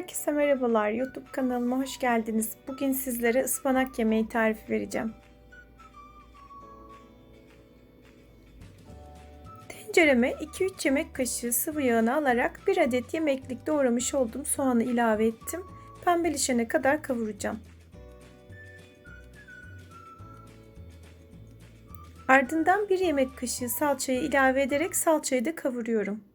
Herkese merhabalar. YouTube kanalıma hoş geldiniz. Bugün sizlere ıspanak yemeği tarifi vereceğim. Tencereme 2-3 yemek kaşığı sıvı yağını alarak 1 adet yemeklik doğramış olduğum soğanı ilave ettim. Pembeleşene kadar kavuracağım. Ardından 1 yemek kaşığı salçayı ilave ederek salçayı da kavuruyorum.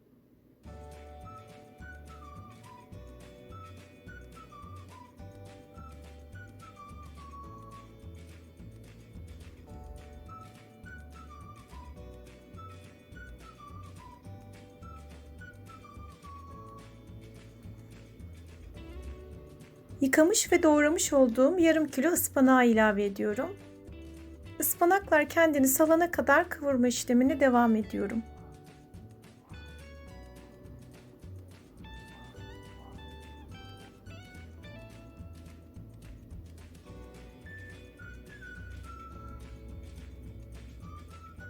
Yıkamış ve doğramış olduğum yarım kilo ıspanağı ilave ediyorum. Ispanaklar kendini salana kadar kavurma işlemine devam ediyorum.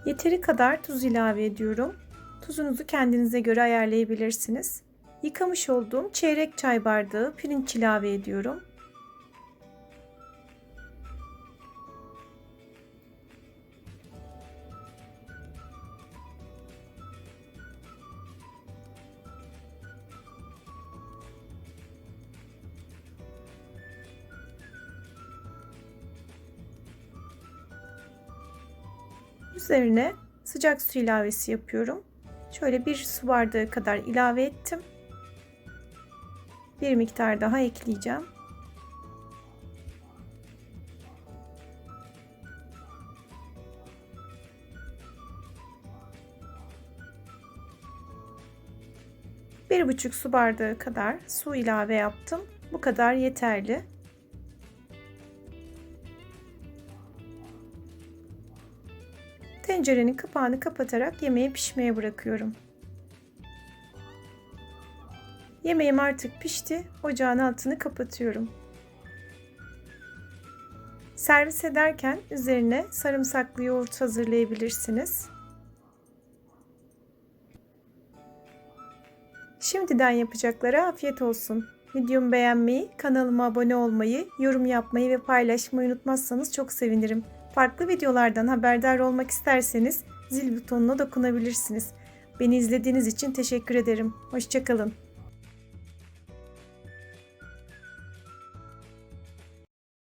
Yeteri kadar tuz ilave ediyorum. Tuzunuzu kendinize göre ayarlayabilirsiniz. Yıkamış olduğum çeyrek çay bardağı pirinç ilave ediyorum. Üzerine sıcak su ilavesi yapıyorum. Şöyle bir su bardağı kadar ilave ettim. Bir miktar daha ekleyeceğim. Bir buçuk su bardağı kadar su ilave yaptım. Bu kadar yeterli. Tencerenin kapağını kapatarak yemeği pişmeye bırakıyorum. Yemeğim artık pişti. Ocağın altını kapatıyorum. Servis ederken üzerine sarımsaklı yoğurt hazırlayabilirsiniz. Şimdiden yapacaklara afiyet olsun. Videomu beğenmeyi, kanalıma abone olmayı, yorum yapmayı ve paylaşmayı unutmazsanız çok sevinirim. Farklı videolardan haberdar olmak isterseniz zil butonuna dokunabilirsiniz. Beni izlediğiniz için teşekkür ederim. Hoşçakalın.